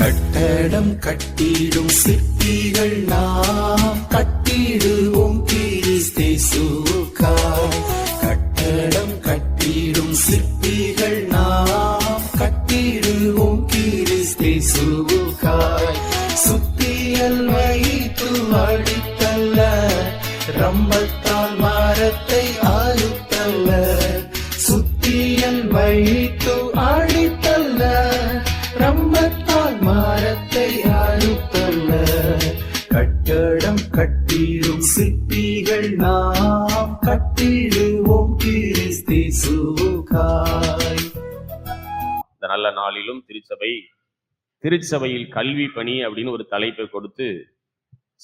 கட்டடம் கட்டிடும் சிற்பிகள் நாம் கட்டிடுவோம் கிறிஸ்தேசுக்காய் சபை திருச்சபையில் கல்வி பணி அப்படின்னு ஒரு தலைப்பை கொடுத்து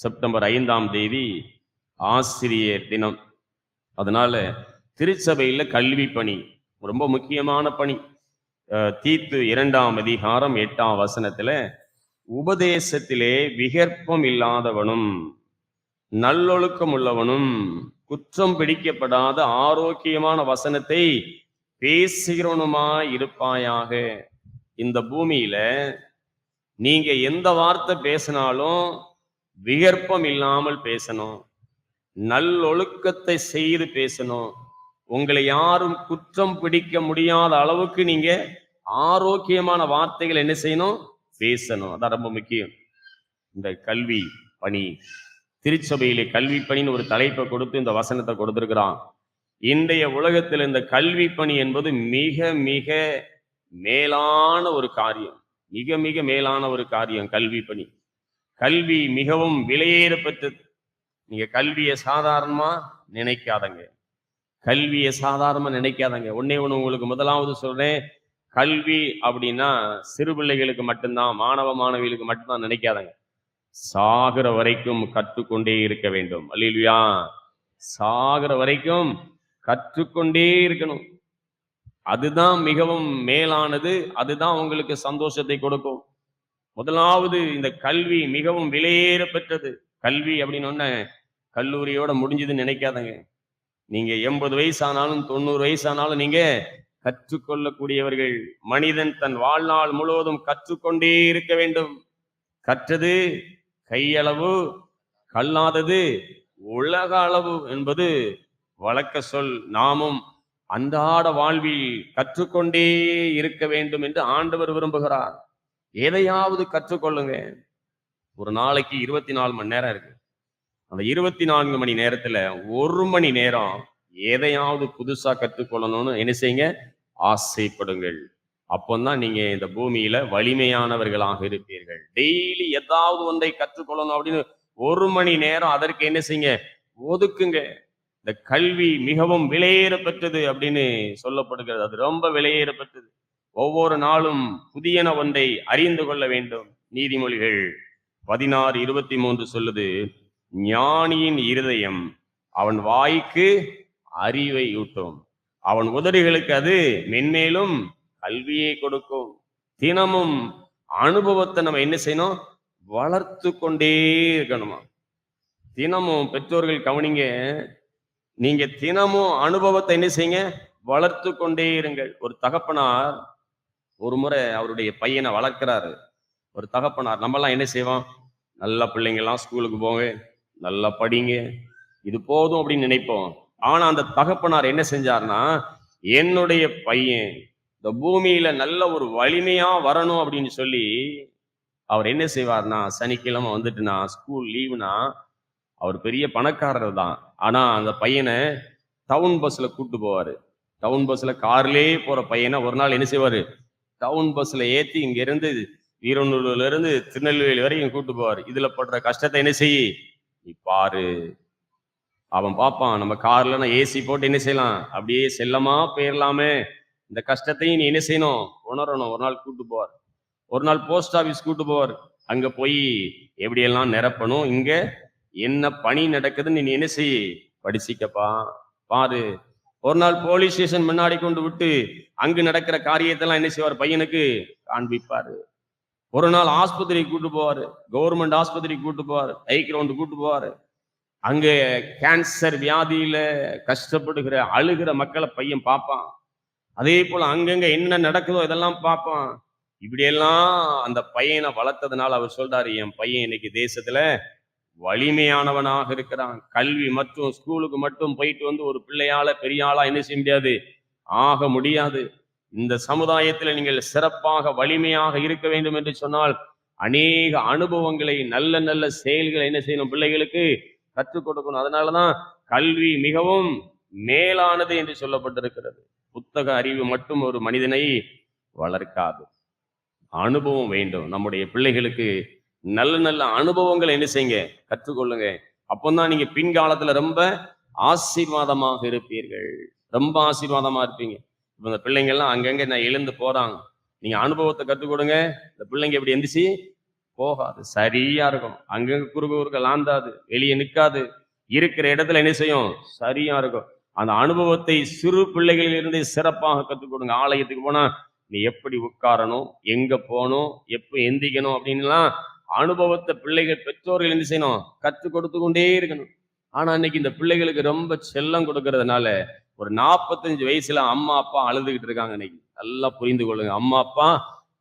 செப்டம்பர் ஐந்தாம் தேதி ஆசிரியர் தினம். அதனால திருச்சபையில் கல்வி பணி ரொம்ப முக்கியமான பணி. தீத்து இரண்டாம் அதிகாரம் எட்டாம் வசனத்துல உபதேசத்திலே விகற்பம் இல்லாதவனும் நல்லொழுக்கம் உள்ளவனும் குற்றம் பிடிக்கப்படாத ஆரோக்கியமான வசனத்தை பேசுகிறவனுமாய் இருப்பாயாக. இந்த பூமியில நீங்க எந்த வார்த்தை பேசினாலும் விகற்பம் இல்லாமல் பேசணும். நல்லொழுக்கத்தை செய்து பேசணும். உங்களை யாரும் குற்றம் பிடிக்க முடியாத அளவுக்கு நீங்க ஆரோக்கியமான வார்த்தைகள் என்ன செய்யணும்? பேசணும். அதான் ரொம்ப முக்கியம். இந்த கல்வி பணி. திருச்சபையிலே கல்வி பணின்னு ஒரு தலைப்பை கொடுத்து இந்த வசனத்தை கொடுத்திருக்கிறான். இன்றைய உலகத்தில் இந்த கல்வி பணி என்பது மிக மிக மேலான ஒரு காரியம் மிக மிக மேலான ஒரு காரியம் கல்வி பணி. கல்வி மிகவும் விலையேற பெற்றது. நீங்க கல்வியை சாதாரணமா நினைக்காதங்க. கல்வியை சாதாரணமா நினைக்காதங்க. ஒன்னே ஒன்று உங்களுக்கு முதலாவது சொல்றேன். கல்வி அப்படின்னா சிறு பிள்ளைகளுக்கு மட்டும்தான் மாணவ மாணவிகளுக்கு மட்டும்தான் நினைக்காதங்க. சாகிற வரைக்கும் கற்றுக்கொண்டே இருக்க வேண்டும். அல்லா சாகிற வரைக்கும் கற்றுக்கொண்டே இருக்கணும். அதுதான் மிகவும் மேலானது அதுதான் உங்களுக்கு சந்தோஷத்தை கொடுக்கும். முதலாவது இந்த கல்வி மிகவும் விலையேற பெற்றது. கல்வி அப்படின்னு ஒன்ன கல்லூரியோட முடிஞ்சதுன்னு நினைக்காதங்க. நீங்க எண்பது வயசு ஆனாலும் தொண்ணூறு வயசு ஆனாலும் நீங்க கற்றுக்கொள்ளக்கூடியவர்கள். மனிதன் தன் வாழ்நாள் முழுவதும் கற்றுக்கொண்டே இருக்க வேண்டும். கற்றது கையளவு கல்லாதது உலக அளவு என்பது வழக்க சொல் நாமும் அன்றாட வாழ்வில் கற்றுக்கொண்டே இருக்க வேண்டும் என்று ஆண்டவர் விரும்புகிறார். எதையாவது கற்றுக்கொள்ளுங்க. ஒரு நாளைக்கு இருபத்தி நாலு மணி நேரம் இருக்கு. அந்த இருபத்தி நான்கு மணி நேரத்துல ஒரு மணி நேரம் எதையாவது புதுசா கற்றுக்கொள்ளணும்னு என்ன செய்யுங்க? ஆசைப்படுங்கள். அப்போதான் நீங்க இந்த பூமியில வலிமையானவர்களாக இருப்பீர்கள். டெய்லி ஏதாவது ஒன்றை கற்றுக்கொள்ளணும் அப்படின்னு ஒரு மணி நேரம் அதற்கு என்ன செய்யுங்க? ஒதுக்குங்க. இந்த கல்வி மிகவும் விலையேற பெற்றது அப்படின்னு சொல்லப்படுகிறது. அது ரொம்ப விலையேறப்பெற்றது ஒவ்வொரு நாளும் புதியன ஒன்றை அறிந்து கொள்ள வேண்டும். நீதிமொழிகள் பதினாறு இருபத்தி மூன்று சொல்லுது ஞானியின் இருதயம் அவன் வாய்க்கு அறிவை ஊட்டும். அவன் உதடுகளுக்கு அது மென்மேலும் கல்வியை கொடுக்கும். தினமும் அனுபவத்தை நம்ம என்ன செய்யணும்? வளர்த்து கொண்டே இருக்கணுமா? தினமும் பெற்றோர்கள் கவனிங்க நீங்க தினமும் அனுபவத்தை என்ன செய்யுங்க? வளர்த்து கொண்டே இருங்கள். ஒரு தகப்பனார் ஒரு முறை அவருடைய பையனை வளர்க்கிறாரு. ஒரு தகப்பனார் நம்மலாம் என்ன செய்வோம்? நல்ல பிள்ளைங்கள்லாம் ஸ்கூலுக்கு போங்க நல்லா படிங்க இது போதும் அப்படின்னு நினைப்போம். ஆனா அந்த தகப்பனார் என்ன செஞ்சார்னா என்னுடைய பையன் இந்த பூமியில நல்ல ஒரு வலிமையா வரணும் அப்படின்னு சொல்லி அவர் என்ன செய்வார்னா சனிக்கிழமை வந்துட்டுனா ஸ்கூல் லீவுனா அவர் பெரிய பணக்காரர் தான். ஆனால் அந்த பையனை டவுன் பஸ்ஸில் கூப்பிட்டு போவார். டவுன் பஸ்ஸில் கார்லேயே போகிற பையனை ஒரு நாள் என்ன செய்வார்? டவுன் பஸ்ஸில் ஏற்றி இங்கேருந்து இருந்து திருநெல்வேலி வரைக்கும் கூப்பிட்டு போவார். இதில் படுற கஷ்டத்தை என்ன செய்? நீ பாரு. அவன் பார்ப்பான் நம்ம காரில் நான் ஏசி போட்டு என்ன செய்யலாம்? அப்படியே செல்லமா போயிடலாமே இந்த கஷ்டத்தையும் நீ என்ன செய்யணும்? உணரணும். ஒரு நாள் கூப்பிட்டு போவார். ஒரு நாள் போஸ்ட் ஆஃபீஸ் கூட்டு போவார். அங்கே போய் எப்படியெல்லாம் நிரப்பணும்? இங்கே என்ன பணி நடக்குதுன்னு நீ என்ன செய் படிச்சிக்கப்பா பாரு ஒரு நாள் போலீஸ் ஸ்டேஷன் முன்னாடி கொண்டு விட்டு அங்கு நடக்கிற காரியத்தெல்லாம் என்ன செய்வார் பையனுக்கு? காண்பிப்பாரு. ஒரு நாள் ஆஸ்பத்திரி கூட்டு போவாரு. கவர்மெண்ட் ஆஸ்பத்திரி கூட்டு போவார். ஹை கிரவுண்ட் கூட்டு போவாரு. அங்கே கேன்சர் வியாதியில கஷ்டப்படுகிற அழுகிற மக்களை பையன் பார்ப்பான். அதே போல அங்கங்க என்ன நடக்குதோ இதெல்லாம் பார்ப்பான். இப்படியெல்லாம் அந்த பையனை வளர்த்ததுனால அவர் சொல்றாரு என் பையன் இன்னைக்கு தேசத்துல வலிமையானவனாக இருக்கிறான். கல்வி மற்றும் ஸ்கூலுக்கு மட்டும் போயிட்டு வந்து ஒரு பிள்ளையால பெரியாளா என்ன செய்ய முடியாது? ஆக முடியாது. இந்த சமுதாயத்தில் நீங்கள் சிறப்பாக வலிமையாக இருக்க வேண்டும் என்று சொன்னால் அநேக அனுபவங்களை நல்ல நல்ல செயல்களை என்ன செய்யணும் பிள்ளைகளுக்கு கற்றுக் கொடுக்கணும். அதனாலதான் கல்வி மிகவும் மேலானது என்று சொல்லப்பட்டிருக்கிறது. புத்தக அறிவு மட்டும் ஒரு மனிதனை வளர்க்காது. அனுபவம் வேண்டும். நம்முடைய பிள்ளைகளுக்கு நல்ல நல்ல அனுபவங்களை என்ன செய்யுங்க? கற்றுக்கொள்ளுங்க. அப்போதான் நீங்க பின்காலத்துல ரொம்ப ஆசீர்வாதமாக இருப்பீர்கள். ரொம்ப ஆசீர்வாதமா இருப்பீங்க. இப்ப இந்த பிள்ளைங்க எல்லாம் அங்கங்க நான் எழுந்து போறாங்க. நீங்க அனுபவத்தை கற்றுக் கொடுங்க இந்த பிள்ளைங்க எப்படி எந்திரிச்சு போகாது. சரியா இருக்கும். அங்கங்க குறுக்கு குறுக்க லாந்தாது. வெளியே நிற்காது இருக்கிற இடத்துல என்ன செய்யும்? சரியா இருக்கும். அந்த அனுபவத்தை சிறு பிள்ளைகளிலிருந்தே சிறப்பாக கற்றுக் கொடுங்க ஆலயத்துக்கு போனா நீ எப்படி உட்காரணும்? எங்க போகணும்? எப்ப எந்திக்கணும்? அப்படின்லாம் அனுபவத்தை பிள்ளைகள் பெற்றோர்கள் என்ன செய்யணும்? கற்றுக் கொடுத்து கொண்டே இருக்கணும். ஆனா இன்னைக்கு இந்த பிள்ளைகளுக்கு ரொம்ப செல்லம் கொடுக்கறதுனால ஒரு நாற்பத்தஞ்சு வயசுல அம்மா அப்பா அழுதுகிட்டு இருக்காங்க இன்னைக்கு நல்லா புரிந்து கொள்ளுங்க. அம்மா அப்பா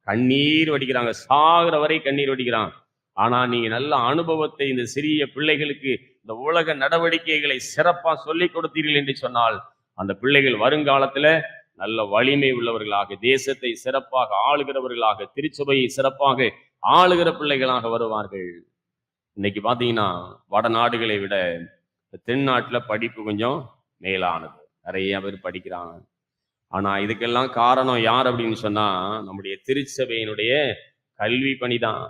கண்ணீர் வடிக்கிறாங்க. சாகிற வரை கண்ணீர் வடிக்கிறாங்க ஆனா நீங்க நல்ல அனுபவத்தை இந்த சிறிய பிள்ளைகளுக்கு இந்த உலக நடவடிக்கைகளை சிறப்பா சொல்லிக் கொடுத்தீர்கள் என்று சொன்னால் அந்த பிள்ளைகள் வருங்காலத்துல நல்ல வலிமை உள்ளவர்களாக தேசத்தை சிறப்பாக ஆளுகிறவர்களாக திருச்சபையை சிறப்பாக ஆளுகிற பிள்ளைகளாக வருவார்கள். இன்னைக்கு பாத்தீங்கன்னா வடநாடுகளை விட இந்த படிப்பு கொஞ்சம் மேலானது. நிறைய பேர் படிக்கிறாங்க. ஆனால் இதுக்கெல்லாம் காரணம் யார் அப்படின்னு சொன்னால் நம்முடைய திருச்சபையினுடைய கல்வி பணி தான்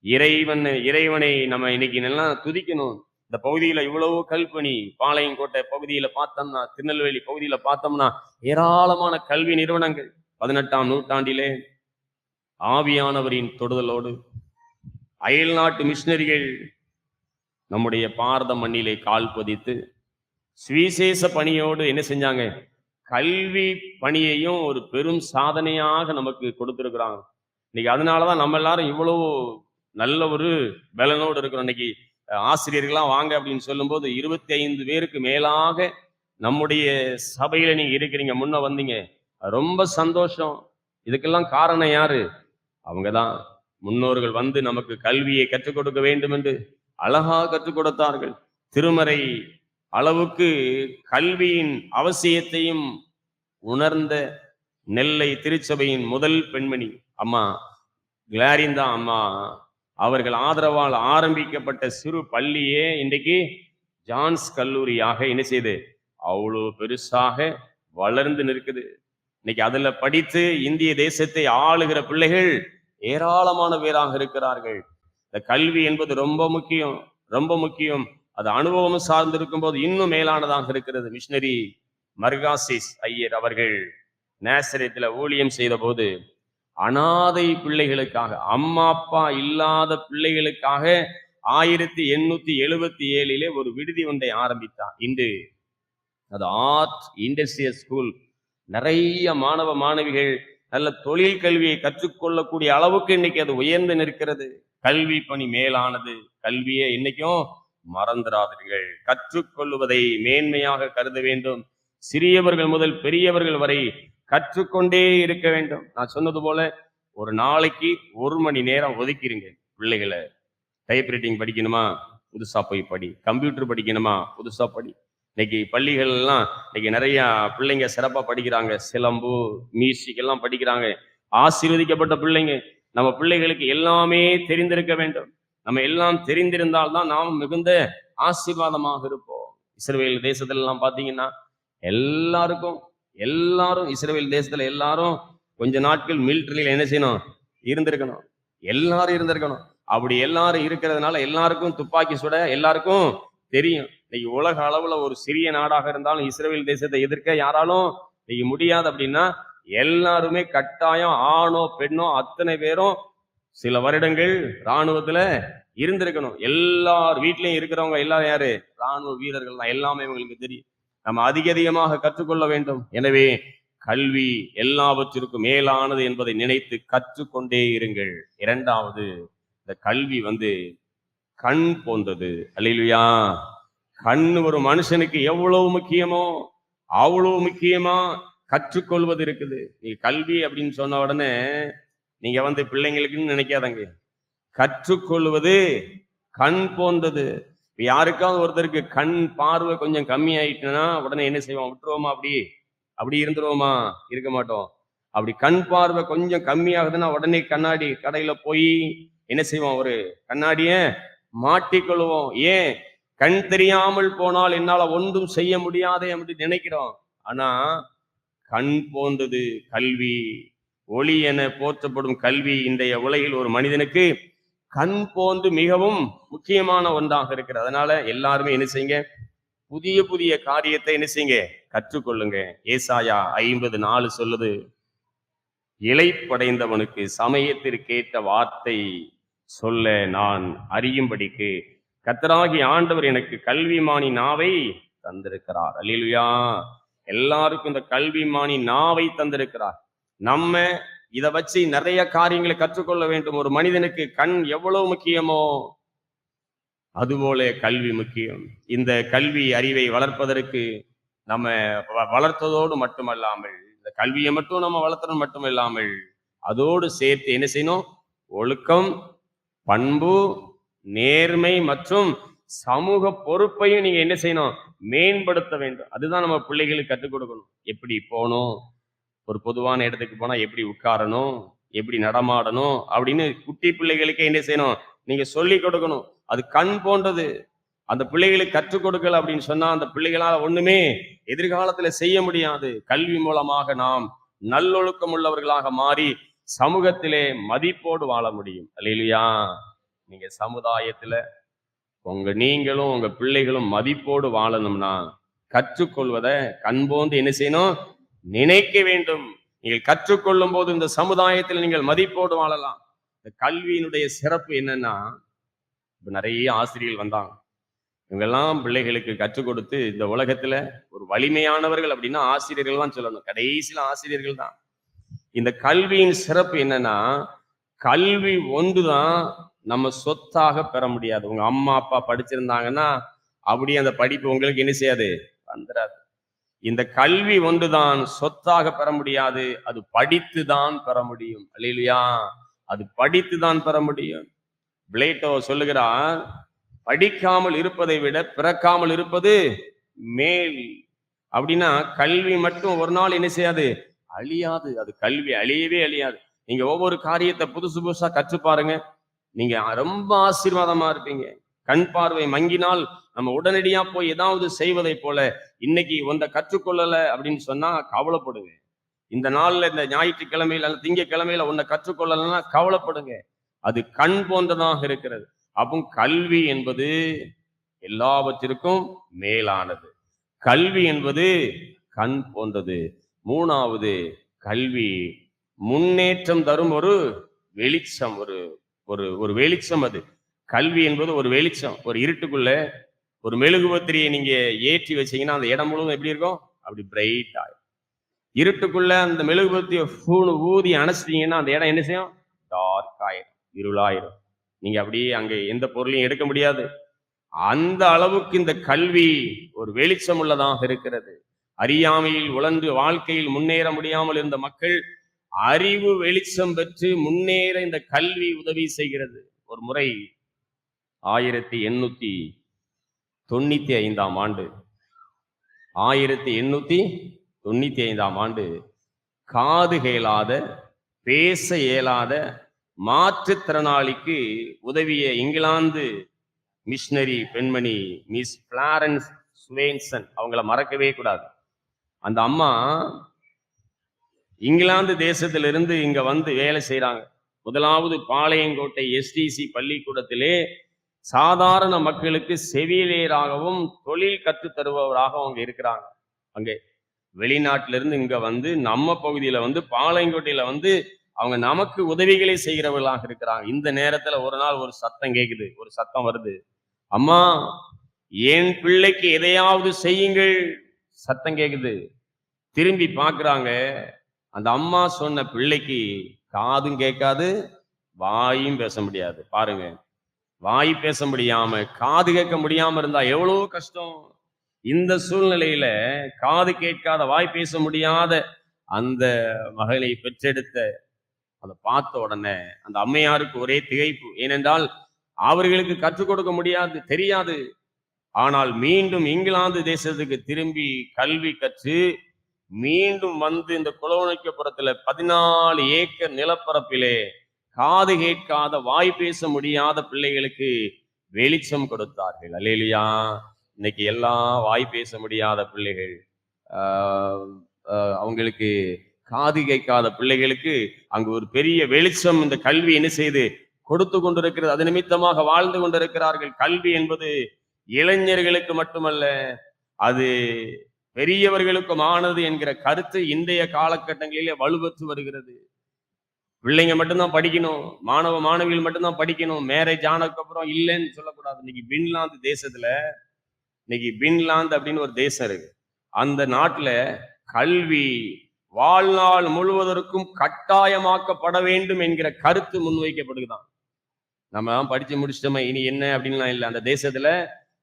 இறைவன் இறைவனை நம்ம இன்னைக்கு நல்லா துதிக்கணும். இந்த பகுதியில் இவ்வளவு கல்பணி பாளையங்கோட்டை பகுதியில் பார்த்தோம்னா திருநெல்வேலி பகுதியில் பார்த்தோம்னா ஏராளமான கல்வி நிறுவனங்கள். பதினெட்டாம் நூற்றாண்டிலே ஆவியானவரின் தொடுதலோடு அயல் நாட்டு மிஷினரிகள் நம்முடைய பாரத மண்ணிலே கால் பதித்து சுவிசேஷ பணியோடு என்ன செஞ்சாங்க? கல்வி பணியையும் ஒரு பெரும் சாதனையாக நமக்கு கொடுத்துருக்குறாங்க. இன்னைக்கு அதனாலதான் நம்ம எல்லாரும் இவ்வளவு நல்ல ஒரு பலனோடு இருக்கிறோம். இன்னைக்கு ஆசிரியர்கள்லாம் வாங்க அப்படின்னு சொல்லும்போது இருபத்தி ஐந்து பேருக்கு மேலாக நம்முடைய சபையில நீங்க இருக்கிறீங்க. முன்ன வந்தீங்க. ரொம்ப சந்தோஷம். இதுக்கெல்லாம் காரணம் யாரு? அவங்க தான் முன்னோர்கள் வந்து நமக்கு கல்வியை கற்றுக் கொடுக்க வேண்டும் என்று அழகாக கற்றுக் கொடுத்தார்கள். திருமறை அளவுக்கு கல்வியின் அவசியத்தையும் உணர்ந்த நெல்லை திருச்சபையின் முதல் பெண்மணி அம்மா கிளாரிந்தா அம்மா அவர்கள் ஆதரவால் ஆரம்பிக்கப்பட்ட சிறு பள்ளியே இன்றைக்கு ஜான்ஸ் கல்லூரியாக என்ன செய்து அவ்வளோ பெருசாக வளர்ந்து நிற்குது. இன்னைக்கு அதுல படித்து இந்திய தேசத்தை ஆளுகிற பிள்ளைகள் ஏராளமான பேராக இருக்கிறார்கள். இந்த கல்வி என்பது ரொம்ப முக்கியம் ரொம்ப முக்கியம். அது அனுபவம் சார்ந்து இருக்கும்போது இன்னும் மேலானதாக இருக்கிறது. மிஷினரி மர்காசிஸ் ஐயர் அவர்கள் நேசரத்துல ஊழியம் செய்த போது அனாதை பிள்ளைகளுக்காக அம்மா அப்பா இல்லாத பிள்ளைகளுக்காக ஆயிரத்தி எண்ணூத்தி எழுபத்தி ஏழிலே ஒரு விடுதி ஒன்றை ஆரம்பித்தார் இன்று அது ஆர்ட் இண்டஸ்ட்ரியல் ஸ்கூல் நிறைய மாணவ மாணவிகள் நல்ல தொழில் கல்வியை கற்றுக்கொள்ளக்கூடிய அளவுக்கு இன்னைக்கு அது உயர்ந்து நிற்கிறது. கல்வி பணி மேலானது கல்வியை இன்னைக்கும் மறந்துடாதீர்கள் கற்றுக்கொள்வதை மேன்மையாக கருத வேண்டும். சிறியவர்கள் முதல் பெரியவர்கள் வரை கற்றுக்கொண்டே இருக்க வேண்டும். நான் சொன்னது போல ஒரு நாளைக்கு ஒரு மணி நேரம் ஒதுக்கிருங்க பிள்ளைகளை. டைப்ரைட்டிங் படிக்கணுமா? புதுசா போய் படி. கம்ப்யூட்டர் படிக்கணுமா? புதுசா படி. இன்னைக்கு பள்ளிகள் எல்லாம் இன்னைக்கு நிறைய பிள்ளைங்க சிறப்பாக படிக்கிறாங்க. சிலம்பு மியூசிக் எல்லாம் படிக்கிறாங்க. ஆசீர்வதிக்கப்பட்ட பிள்ளைங்க. நம்ம பிள்ளைகளுக்கு எல்லாமே தெரிந்திருக்க வேண்டும். நம்ம எல்லாம் தெரிந்திருந்தால்தான் நாம் மிகுந்த ஆசீர்வாதமாக இருப்போம். இஸ்ரேல் தேசத்துலலாம் பார்த்தீங்கன்னா எல்லாருக்கும் எல்லாரும் இஸ்ரேல் தேசத்துல எல்லாரும் கொஞ்ச நாட்கள் மிலிட்டரியில என்ன செய்யணும்? இருந்திருக்கணும். எல்லாரும் இருந்திருக்கணும். அப்படி எல்லாரும் இருக்கிறதுனால எல்லாருக்கும் துப்பாக்கி சுட எல்லாருக்கும் தெரியும். இன்னைக்கு உலக அளவுல ஒரு சிறிய நாடாக இருந்தாலும் இஸ்ரேல் தேசத்தை எதிர்க்க யாராலும் இன்னைக்கு முடியாது அப்படின்னா எல்லாருமே கட்டாயம் ஆணோ பெண்ணோ அத்தனை பேரும் சில வருடங்கள் இராணுவத்துல இருந்திருக்கணும். எல்லார் வீட்லயும் இருக்கிறவங்க எல்லாரும் யாரு? ராணுவ வீரர்கள் தான். எல்லாமே இவங்களுக்கு தெரியும். நம்ம அதிக அதிகமாக கற்றுக்கொள்ள வேண்டும். எனவே கல்வி எல்லாவற்றிற்கும் மேலானது என்பதை நினைத்து கற்றுக்கொண்டே இருங்கள். இரண்டாவது இந்த கல்வி வந்து கண் போன்றது. அல்லையா கண் ஒரு மனுஷனுக்கு எவ்வளவு முக்கியமோ அவ்வளவு முக்கியமா கற்றுக்கொள்வது இருக்குது. நீ கல்வி அப்படின்னு சொன்ன உடனே நீங்க வந்து பிள்ளைங்களுக்குன்னு நினைக்காதங்க. கற்றுக்கொள்வது கண் போன்றது. இப்போ யாருக்காவது ஒருத்தருக்கு கண் பார்வை கொஞ்சம் கம்மி ஆயிட்டுனா உடனே என்ன செய்வோம்? விட்டுருவோமா அப்படி? அப்படி இருந்துருவோமா? இருக்க மாட்டோம். அப்படி கண் பார்வை கொஞ்சம் கம்மி ஆகுதுன்னா உடனே கண்ணாடி கடையில போய் என்ன செய்வோம்? ஒரு கண்ணாடியை மாட்டிக்கொள்வோம். ஏன்? கண் தெரியாமல் போனால் என்னால ஒன்றும் செய்ய முடியாதே அப்படி நினைக்கிறோம். ஆனா கண் போன்றது கல்வி. ஒளி என போற்றப்படும் கல்வி இன்றைய உலகில் ஒரு மனிதனுக்கு கண் போன்று மிகவும் முக்கியமான ஒன்றாக இருக்கிறது. அதனால எல்லாருமே என்ன செய்யுங்க? புதிய புதிய காரியத்தை என்ன செய்யுங்க? கற்றுக்கொள்ளுங்க. ஏசாயா ஐம்பது நாலு சொல்லுது இலைப்படைந்தவனுக்கு சமயத்திற்கேற்ற வார்த்தை சொல்ல நான் அறியும்படிக்கு கத்தராகி ஆண்டவர் எனக்கு கல்விமானி நாவை தந்திருக்கிறார். அல்லா எல்லாருக்கும் இந்த கல்விமானி நாவை தந்திருக்கிறார். நம்ம இத வச்சு நிறைய காரியங்களை கற்றுக்கொள்ள வேண்டும். ஒரு மனிதனுக்கு கண் எவ்வளவு முக்கியமோ அதுபோல கல்வி முக்கியம். இந்த கல்வி அறிவை வளர்ப்பதற்கு நம்ம வ- வளர்த்ததோடு மட்டுமல்லாமல் இந்த கல்வியை மட்டும் நம்ம வளர்த்தது மட்டுமல்லாமல் அதோடு சேர்த்து என்ன செய்யணும்? ஒழுக்கம் பண்பு நேர்மை மற்றும் சமூக பொறுப்பையும் நீங்க என்ன செய்யணும்? மேம்படுத்த வேண்டும். அதுதான் நம்ம பிள்ளைகளுக்கு கற்றுக் கொடுக்கணும். எப்படி போகணும்? ஒரு பொதுவான இடத்துக்கு போனா எப்படி உட்காரணும்? எப்படி நடமாடணும்? அப்படின்னு குட்டி பிள்ளைகளுக்கு என்ன செய்யணும்? நீங்க சொல்லி கொடுக்கணும். அது கண் போன்றது. அந்த பிள்ளைகளுக்கு கற்றுக் கொடுக்கல அப்படின்னு சொன்னா அந்த பிள்ளைகளால ஒண்ணுமே எதிர்காலத்துல செய்ய முடியாது. கல்வி மூலமாக நாம் நல்லொழுக்கம் உள்ளவர்களாக மாறி சமூகத்திலே மதிப்போடு வாழ முடியும். அல்லையா நீங்க சமுதாயத்துல உங்க நீங்களும் உங்க பிள்ளைகளும் மதிப்போடு வாழணும்னா கற்றுக்கொள்வதை கண்போந்து என்ன செய்யணும்? நினைக்க வேண்டும். நீங்கள் கற்றுக்கொள்ளும் போது இந்த சமுதாயத்தில் நீங்கள் மதிப்போடு வாழலாம். இந்த கல்வியினுடைய சிறப்பு என்னன்னா இப்ப நிறைய ஆசிரியர்கள் வந்தாங்க. இவங்கெல்லாம் பிள்ளைகளுக்கு கற்றுக் கொடுத்து இந்த உலகத்துல ஒரு வலிமையானவர்கள் அப்படின்னா ஆசிரியர்கள் தான் சொல்லணும். கடைசியில ஆசிரியர்கள் தான் இந்த கல்வியின் சிறப்பு என்னன்னா கல்வி ஒன்றுதான் நம்ம சொத்தாக பெற முடியாது. உங்க அம்மா அப்பா படிச்சிருந்தாங்கன்னா அப்படியே அந்த படிப்பு உங்களுக்கு என்ன செய்யாது? வந்துடாது இந்த கல்வி ஒன்றுதான் சொத்தாக பெற முடியாது. அது படித்து தான் பெற முடியும். அல்லையா அது படித்து தான் பெற முடியும். பிளேட்டோ சொல்லுகிறார் படிக்காமல் இருப்பதை விட பிறக்காமல் இருப்பது மேல். அப்படின்னா கல்வி மட்டும் ஒரு நாள் என்ன செய்யாது? அழியாது. அது கல்வி அழியவே அழியாது. நீங்க ஒவ்வொரு காரியத்தை புதுசு புதுசா கற்று பாருங்க நீங்க ரொம்ப ஆசீர்வாதமா இருப்பீங்க. கண் பார்வை மங்கினால் நம்ம உடனடியா போய் ஏதாவது செய்வதை போல இன்னைக்கு ஒன்றை கற்றுக்கொள்ளல அப்படின்னு சொன்னா கவலைப்படுவேன். இந்த நாள்ல இந்த ஞாயிற்றுக்கிழமையில அல்ல திங்கக்கிழமையில ஒன்றை கற்றுக்கொள்ளலன்னா கவலைப்படுங்க. அது கண் போன்றதாக இருக்கிறது. அப்போ கல்வி என்பது எல்லாவற்றிற்கும் மேலானது. கல்வி என்பது கண் போன்றது. மூணாவது கல்வி. முன்னேற்றம் தரும் ஒரு வெளிச்சம் ஒரு ஒரு ஒரு வெளிச்சம் அது. கல்வி என்பது ஒரு வெளிச்சம். ஒரு இருட்டுக்குள்ள ஒரு மெழுகுபத்திரியை நீங்க ஏற்றி வச்சீங்கன்னா அந்த இடம் முழுவதும் எப்படி இருக்கும்? அப்படி பிரைட் ஆகும் இருட்டுக்குள்ள அந்த மெழுகுவத்தியை ஃபூனு ஊதி அணைச்சிட்டீங்கன்னா அந்த இடம் என்ன செய்யும்? டார்க் ஆயிரும் இருளாயிரும். நீங்க அப்படியே அங்க எந்த பொருளையும் எடுக்க முடியாது. அந்த அளவுக்கு இந்த கல்வி ஒரு வெளிச்சம் உள்ளதாக இருக்கிறது. அறியாமையில் உழன்று வாழ்க்கையில் முன்னேற முடியாமல் இருந்த மக்கள் அறிவு வெளிச்சம் பெற்று முன்னேற இந்த கல்வி உதவி செய்கிறது. ஒரு முறை ஆயிரத்தி எண்ணூத்தி தொண்ணூத்தி ஐந்தாம் ஆண்டு ஆயிரத்தி எண்ணூத்தி தொண்ணூத்தி ஐந்தாம் ஆண்டு காது கேளாத பேச இயலாத மாற்றுத்திறனாளிக்கு உதவிய இங்கிலாந்து மிஷனரி பெண்மணி மிஸ் பிளாரன்ஸ் சுவேன்சன். அவங்கள மறக்கவே கூடாது. அந்த அம்மா இங்கிலாந்து தேசத்திலிருந்து இங்க வந்து வேலை செய்யறாங்க முதலாவது பாளையங்கோட்டை எஸ்டிசி பள்ளிக்கூடத்திலே சாதாரண மக்களுக்கு செவிலியராகவும் தொழில் கற்று தருபவராக அவங்க இருக்கிறாங்க. அங்கே வெளிநாட்டில இருந்து இங்க வந்து நம்ம பகுதியில வந்து பாளையங்கோட்டையில வந்து அவங்க நமக்கு உதவிகளை செய்கிறவர்களாக இருக்கிறாங்க. இந்த நேரத்துல ஒரு நாள் ஒரு சத்தம் கேக்குது. ஒரு சத்தம் வருது. அம்மா என் பிள்ளைக்கு எதையாவது செய்யுங்கள். சத்தம் கேக்குது. திரும்பி பார்க்குறாங்க. அந்த அம்மா சொன்ன பிள்ளைக்கு காதும் கேட்காது வாயும் பேச முடியாது. பாருங்க. வாய் பேச முடியாம காது கேட்க முடியாம இருந்தா எவ்வளவு கஷ்டம். இந்த சூழ்நிலையில காது கேட்காத வாய் பேச முடியாத அந்த மகளை பெற்றெடுத்த அதை பார்த்த உடனே அந்த அம்மையாருக்கு ஒரே திகைப்பு. ஏனென்றால் அவர்களுக்கு கற்றுக் கொடுக்க முடியாது தெரியாது. ஆனால் மீண்டும் இங்கிலாந்து தேசத்துக்கு திரும்பி கல்வி கற்று மீண்டும் வந்து இந்த குலவணிக்கப்புறத்துல பதினாலு ஏக்கர் நிலப்பரப்பிலே காது கேட்காத வாய் பேச முடியாத பிள்ளைகளுக்கு வெளிச்சம் கொடுத்தார்கள். அல்லேலியா. இன்னைக்கு எல்லா வாய் பேச முடியாத பிள்ளைகள் ஆஹ், அவங்களுக்கு காது கேட்காத பிள்ளைகளுக்கு அங்கு ஒரு பெரிய வெளிச்சம் இந்த கல்வி என்ன செய்து கொடுத்து கொண்டிருக்கிறது. அது நிமித்தமாக வாழ்ந்து கொண்டிருக்கிறார்கள். கல்வி என்பது இளைஞர்களுக்கு மட்டுமல்ல அது பெரியவர்களுக்கும் ஆனது என்கிற கருத்து இன்றைய காலகட்டங்களிலே வலுவற்று வருகிறது. பிள்ளைங்க மட்டும்தான் படிக்கணும் மாணவ மாணவிகள் மட்டும்தான் படிக்கணும் மேரேஜ் ஆனதுக்கு அப்புறம் இல்லைன்னு சொல்லக்கூடாது. இன்னைக்கு பின்லாந்து தேசத்துல இன்னைக்கு பின்லாந்து அப்படின்னு ஒரு தேசம் இருக்கு. அந்த நாட்டுல கல்வி வாழ்நாள் முழுவதற்கும் கட்டாயமாக்கப்பட வேண்டும் என்கிற கருத்து முன்வைக்கப்படுதுதான் நம்ம தான் படிச்சு முடிச்சிட்டோமே இனி என்ன அப்படின்லாம் இல்லை. அந்த தேசத்துல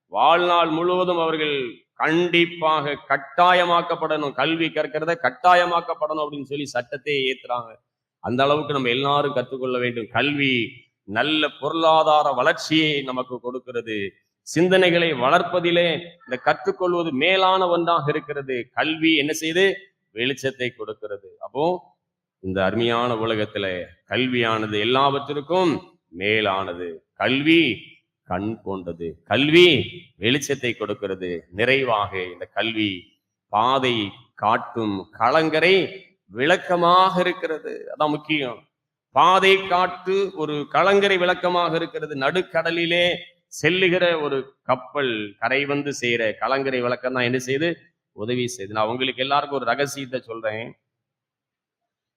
வாழ்நாள் முழுவதும் அவர்கள் கண்டிப்பாக கட்டாயமாக்கப்படணும். கல்வி கற்கிறத கட்டாயமாக்கப்படணும் அப்படின்னு சொல்லி சட்டத்தை ஏத்துறாங்க. அந்த அளவுக்கு நம்ம எல்லாரும் கற்றுக்கொள்ள வேண்டும். கல்வி நல்ல பொருளாதார வளர்ச்சியை நமக்கு கொடுக்கிறது. சிந்தனைகளை வளர்ப்பதிலே இந்த கற்றுக்கொள்வது மேலான ஒன்றாக இருக்கிறது. கல்வி என்ன செய்து? வெளிச்சத்தை கொடுக்கிறது. அப்போ இந்த அருமையான உலகத்துல கல்வியானது எல்லாவற்றிற்கும் மேலானது. கல்வி கண் போன்றது கல்வி வெளிச்சத்தை கொடுக்கிறது. நிறைவாக இந்த கல்வி பாதை காட்டும் கலங்கரை விளக்கமாக இருக்கிறது. அதான் முக்கியம். பாதை காட்டு ஒரு கலங்கரை விளக்கமாக இருக்கிறது. நடுக்கடலிலே செல்லுகிற ஒரு கப்பல் கரை வந்து செய்யற கலங்கரை விளக்கம் தான் என்ன செய்து உதவி செய்து நான் உங்களுக்கு எல்லாருக்கும் ஒரு ரகசியத்தை சொல்றேன்.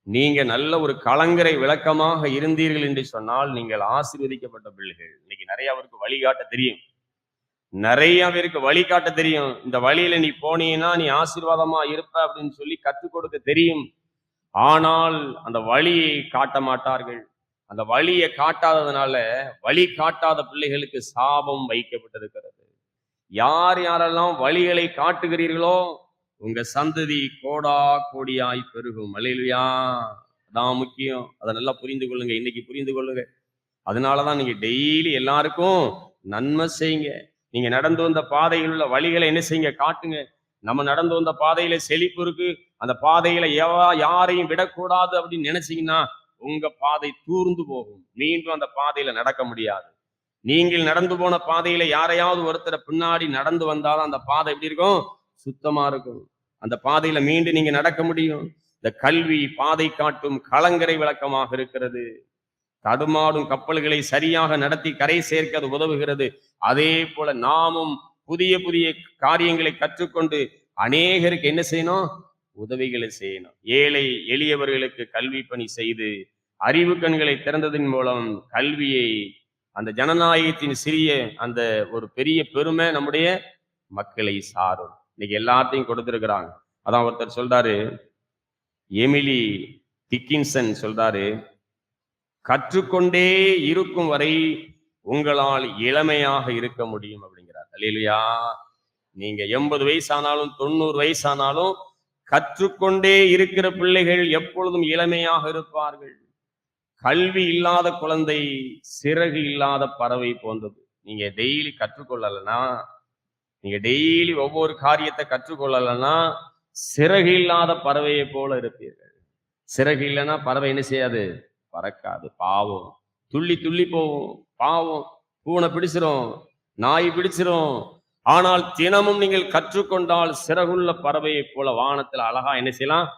நீங்க நல்ல ஒரு கலங்கரை விளக்கமாக இருந்தீர்கள் என்று சொன்னால் நீங்கள் ஆசீர்வதிக்கப்பட்ட பிள்ளைகள். இன்னைக்கு நிறைய அவருக்கு வழிகாட்ட தெரியும். நிறைய பேருக்கு வழிகாட்ட தெரியும். இந்த வழியில நீ போனீன்னா நீ ஆசீர்வாதமா இருப்ப அப்படின்னு சொல்லி கற்றுக் கொடுக்க தெரியும். ஆனால் அந்த வழியை காட்ட மாட்டார்கள். அந்த வழியை காட்டாததுனால வழி காட்டாத பிள்ளைகளுக்கு சாபம் வைக்கப்பட்டிருக்கிறது. யார் யாரெல்லாம் வழிகளை காட்டுகிறீர்களோ உங்க சந்ததி கோடா கோடியாய் பெருகும். அலையிலுயா அதான் முக்கியம். அதை நல்லா புரிந்து கொள்ளுங்க. இன்னைக்கு புரிந்து கொள்ளுங்க. அதனாலதான் நீங்க டெய்லி எல்லாருக்கும் நன்மை செய்யுங்க. நீங்க நடந்து வந்த பாதையில் உள்ள வழிகளை என்ன செய்யுங்க? காட்டுங்க. நம்ம நடந்து வந்த பாதையில செழிப்பு இருக்கு. அந்த பாதையில எவா யாரையும் விடக்கூடாது அப்படின்னு நினைச்சீங்கன்னா உங்க பாதை தூர்ந்து போகும். மீண்டும் அந்த பாதையில நடக்க முடியாது. நீங்கள் நடந்து போன பாதையில யாரையாவது ஒருத்தரை பின்னாடி நடந்து வந்தாலும் அந்த பாதை எப்படி இருக்கும்? சுத்தமா இருக்கும். அந்த பாதையில மீண்டும் நீங்க நடக்க முடியும். இந்த கல்வி பாதை காட்டும் கலங்கரை விளக்கமாக இருக்கிறது. தடுமாடும் கப்பல்களை சரியாக நடத்தி கரை சேர்க்க அது உதவுகிறது. அதே போல நாமும் புதிய புதிய காரியங்களை கற்றுக்கொண்டு அநேகருக்கு என்ன செய்யணும்? உதவிகளை செய்யணும். ஏழை எளியவர்களுக்கு கல்வி பணி செய்து அறிவு கண்களை திறந்ததன் மூலம் கல்வியை அந்த ஜனநாயகத்தின் சிறிய அந்த ஒரு பெரிய பெருமை நம்முடைய மக்களை சாரும். இன்னைக்கு எல்லாத்தையும் கொடுத்துருக்குறாங்க. அதான் ஒருத்தர் சொல்றாரு எமிலி டிக்கின்சன் சொல்றாரு கற்றுக்கொண்டே இருக்கும் வரை உங்களால் இளமையாக இருக்க முடியும் அப்படிங்கிறார். அல்லையா நீங்க எண்பது வயசானாலும் தொண்ணூறு வயசானாலும் கற்றுக்கொண்டே இருக்கிற பிள்ளைகள் எப்பொழுதும் இளமையாக இருப்பார்கள். கல்வி இல்லாத குழந்தை சிறகு இல்லாத பறவை போன்றது. நீங்க டெய்லி கற்றுக்கொள்ளலைன்னா நீங்க டெய்லி ஒவ்வொரு காரியத்தை கற்றுக்கொள்ளலைன்னா சிறகு இல்லாத பறவையை போல இருப்பீர்கள். சிறகு இல்லைன்னா பறவை என்ன செய்யாது? பறக்காது. பாவம். துள்ளி துள்ளி போகும். பாவம். பூனை பிடிச்சிரும். நாய் பிடிச்சிரும். ஆனால் தினமும் நீங்கள் கற்றுக்கொண்டால் சிறகுள்ள பறவையைப் போல வானத்தில் அழகா என்ன செய்யலாம்?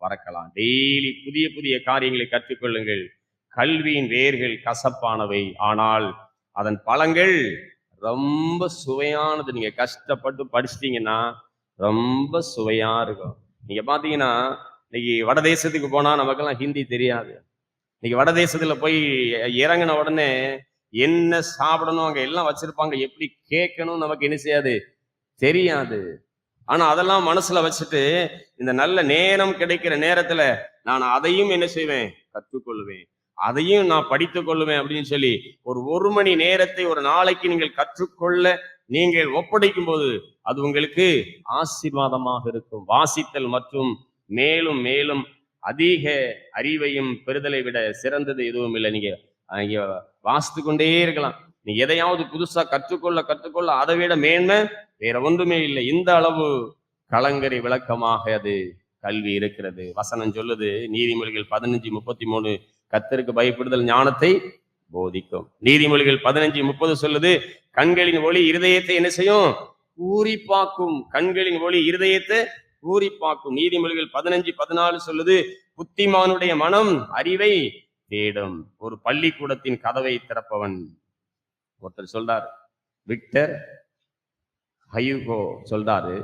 பறக்கலாம். டெய்லி புதிய புதிய காரியங்களை கற்றுக்கொள்ளுங்கள். கல்வியின் வேர்கள் கசப்பானவை. ஆனால் அதன் பழங்கள் ரொம்ப சுவையானது. நீங்க கஷ்டப்பட்டு படிச்சிட்டீங்கன்னா ரொம்ப சுவையா இருக்கும். நீங்க பாத்தீங்கன்னா இன்னைக்கு வடதேசத்துக்கு போனா நமக்கெல்லாம் ஹிந்தி தெரியாது. இன்னைக்கு வடதேசத்துல போய் இறங்கின உடனே என்ன சாப்பிடணும் அங்க எல்லாம் வச்சிருப்பாங்க எப்படி கேட்கணும் நமக்கு என்ன செய்யாது? தெரியாது. ஆனா அதெல்லாம் மனசுல வச்சுட்டு இந்த நல்ல நேரம் கிடைக்கிற நேரத்துல நான் அதையும் என்ன செய்வேன்? கற்றுக்கொள்வேன். அதையும் நான் படித்து கொள்ளுவேன் அப்படின்னு சொல்லி ஒரு ஒரு மணி நேரத்தை ஒரு நாளைக்கு நீங்கள் கற்றுக்கொள்ள நீங்கள் ஒப்படைக்கும் போது அது உங்களுக்கு ஆசீர்வாதமாக இருக்கும். வாசித்தல் மற்றும் மேலும் மேலும் அதிக அறிவையும் பெறுதலை விட சிறந்தது எதுவும் இல்லை. நீங்க அங்க வாசித்து கொண்டே இருக்கலாம். நீ எதையாவது புதுசா கற்றுக்கொள்ள கற்றுக்கொள்ள அதை விட மேன்மை வேற ஒன்றுமே இல்லை. இந்த அளவு கலங்கரை விளக்கமாக அது கல்வி இருக்கிறது. வசனம் சொல்லுது நீதிமொழிகள் பதினஞ்சு முப்பத்தி மூணு கத்தருக்கு பயப்படுதல் ஞானத்தை போதிக்கும். நீதிமொழிகள் பதினஞ்சு முப்பது சொல்லுது கண்களின் ஒளி இருதயத்தை என்ன செய்யும்? ஊறிப்பாக்கும் கண்களின் ஒளி இருதயத்தை ஊறிப்பாக்கும் நீதிமொழிகள் பதினஞ்சு பதினாலு சொல்லுது புத்திமானுடைய மனம் அறிவை தேடும். ஒரு பள்ளிக்கூடத்தின் கதவை திறப்பவன். ஒருத்தர் சொல்றார் விக்டர் ஹயுகோ சொல்றாரு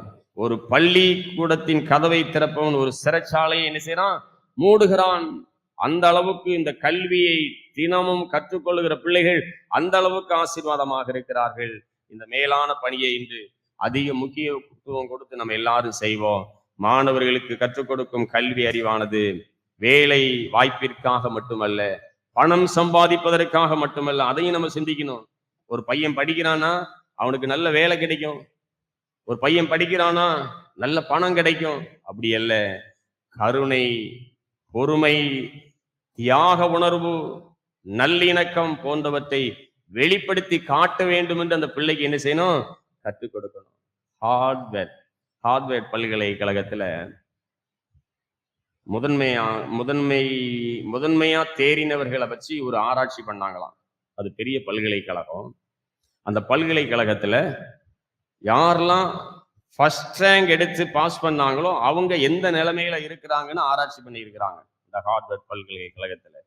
ஒரு பள்ளிக்கூடத்தின் கதவை திறப்பவன் ஒரு சிறைச்சாலையை என்ன செய்யறான்? மூடுகிறான். அந்த அளவுக்கு இந்த கல்வியை தினமும் கற்றுக்கொள்ளுகிற பிள்ளைகள் அந்த அளவுக்கு ஆசீர்வாதமாக இருக்கிறார்கள். இந்த மேலான பணியை இன்று அதிக முக்கியத்துவம் கொடுத்து நம்ம எல்லாரும் செய்வோம். மாணவர்களுக்கு கற்றுக் கொடுக்கும் கல்வி அறிவானது வேலை வாய்ப்பிற்காக மட்டுமல்ல பணம் சம்பாதிப்பதற்காக மட்டுமல்ல அதையும் நம்ம சிந்திக்கணும். ஒரு பையன் படிக்கிறானா அவனுக்கு நல்ல வேலை கிடைக்கும். ஒரு பையன் படிக்கிறானா நல்ல பணம் கிடைக்கும். அப்படி அல்ல. கருணை பொறுமை தியாக உணர்வு நல்லிணக்கம் போன்றவற்றை வெளிப்படுத்தி காட்ட வேண்டும் என்று அந்த பிள்ளைக்கு என்ன செய்யணும்? கற்றுக் கொடுக்கணும். ஹார்ட்வேர் ஹார்ட்வேர் பல்கலைக்கழகத்துல முதன்மையா முதன்மை முதன்மையா தேறினவர்களை வச்சு ஒரு ஆராய்ச்சி பண்ணாங்களாம். அது பெரிய பல்கலைக்கழகம். அந்த பல்கலைக்கழகத்துல யாரெல்லாம் ஃபர்ஸ்ட் ரேங்க் எடுத்து பாஸ் பண்ணாங்களோ அவங்க எந்த நிலைமையில இருக்கிறாங்கன்னு ஆராய்ச்சி பண்ணியிருக்கிறாங்க. இந்த ஹார்வர்ட் பல்கலைக்கழகத்தில்.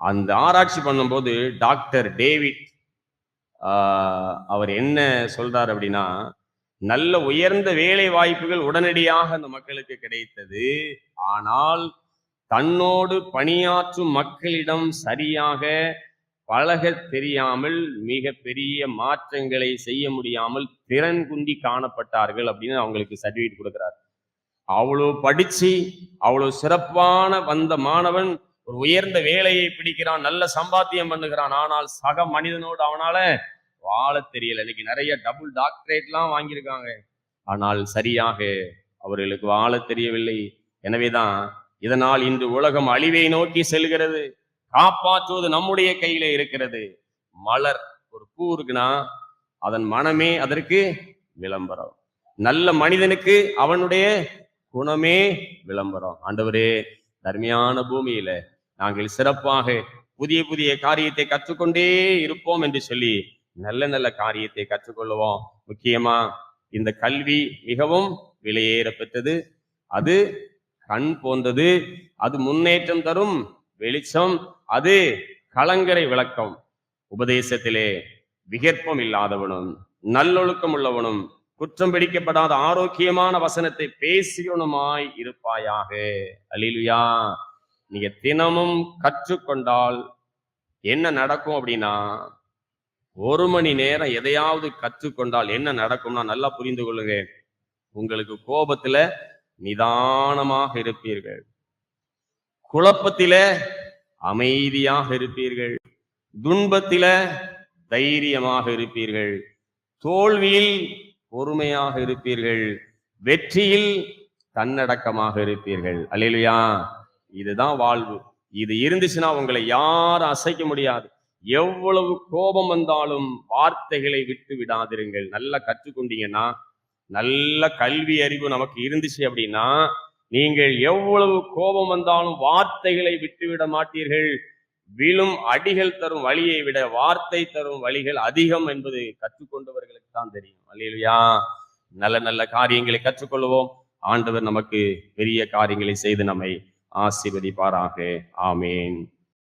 அந்த ஆராய்ச்சி பண்ணும்போது டாக்டர் டேவிட் ஆஹ், அவர் என்ன சொல்றார் அப்படின்னா நல்ல உயர்ந்த வேலை வாய்ப்புகள் உடனடியாக அந்த மக்களுக்கு கிடைத்தது. ஆனால் தன்னோடு பணியாற்றும் மக்களிடம் சரியாக பழக தெரியாமல் மிக பெரிய மாற்றங்களை செய்ய முடியாமல் திறன் குந்தி காணப்பட்டார்கள் அப்படின்னு அவங்களுக்கு சர்டிஃபிகேட் கொடுக்குறாரு. அவ்வளோ படிச்சு அவ்வளோ சிறப்பான வந்த மாணவன் ஒரு உயர்ந்த வேலையை பிடிக்கிறான் நல்ல சம்பாத்தியம் பண்ணுகிறான். ஆனால் சக மனிதனோடு அவனால வாழ தெரியல. இன்னைக்கு நிறைய டபுள் டாக்டரேட்லாம் வாங்கியிருக்காங்க. ஆனால் சரியாக அவர்களுக்கு வாழ தெரியவில்லை. எனவேதான் இதனால் இன்று உலகம் அழிவை நோக்கி செல்கிறது. காப்பாற்றுவது நம்முடைய கையில இருக்கிறது. மலர் ஒரு பூ இருக்குன்னா அதன் மனமே அதற்கு விளம்பரம். நல்ல மனிதனுக்கு அவனுடைய குணமே விளம்பரம். ஆண்டவரே தர்மையான பூமியில நாங்கள் சிறப்பாக புதிய புதிய காரியத்தை கற்றுக்கொண்டே இருப்போம் என்று சொல்லி நல்ல நல்ல காரியத்தை கற்றுக்கொள்ளுவோம். முக்கியமா இந்த கல்வி மிகவும் விலையேற பெற்றது அது கண் போன்றது. அது முன்னேற்றம் தரும் வெளிச்சம். அது கலங்கரை விளக்கம். உபதேசத்திலே விகற்பம் இல்லாதவனும் நல்லொழுக்கம் உள்ளவனும் குற்றம் பிடிக்கப்படாத ஆரோக்கியமான வசனத்தை பேசியவனுமாய் இருப்பாயாக. அலிலுயா நீங்க தினமும் கற்றுக்கொண்டால் என்ன நடக்கும் அப்படின்னா ஒரு மணி நேரம் எதையாவது கற்றுக்கொண்டால் என்ன நடக்கும்னா நல்லா புரிந்து கொள்ளுங்க. உங்களுக்கு கோபத்துல நிதானமாக இருப்பீர்கள். குழப்பத்தில அமைதியாக இருப்பீர்கள். துன்பத்தில தைரியமாக இருப்பீர்கள். தோல்வியில் பொறுமையாக இருப்பீர்கள். வெற்றியில் தன்னடக்கமாக இருப்பீர்கள். அல்லேலூயா. இதுதான் வாழ்வு. இது இருந்துச்சுன்னா உங்களை யாரும் அசைக்க முடியாது. எவ்வளவு கோபம் வந்தாலும் வார்த்தைகளை விட்டு விடாதிருங்கள். நல்லா கற்றுக்கொண்டீங்கன்னா நல்ல கல்வி அறிவு நமக்கு இருந்துச்சு அப்படின்னா நீங்கள் எவ்வளவு கோபம் வந்தாலும் வார்த்தைகளை விட்டு விட மாட்டீர்கள். விழும் அடிகள் தரும் வழியை விட வார்த்தை தரும் வழிகள் அதிகம் என்பது கற்றுக்கொண்டவர்களுக்கு தான் தெரியும். அல்லையா நல்ல நல்ல காரியங்களை கற்றுக்கொள்வோம். ஆண்டவர் நமக்கு பெரிய காரியங்களை செய்து நம்மை ஆசீர்வதிப்பாராக. ஆமேன்.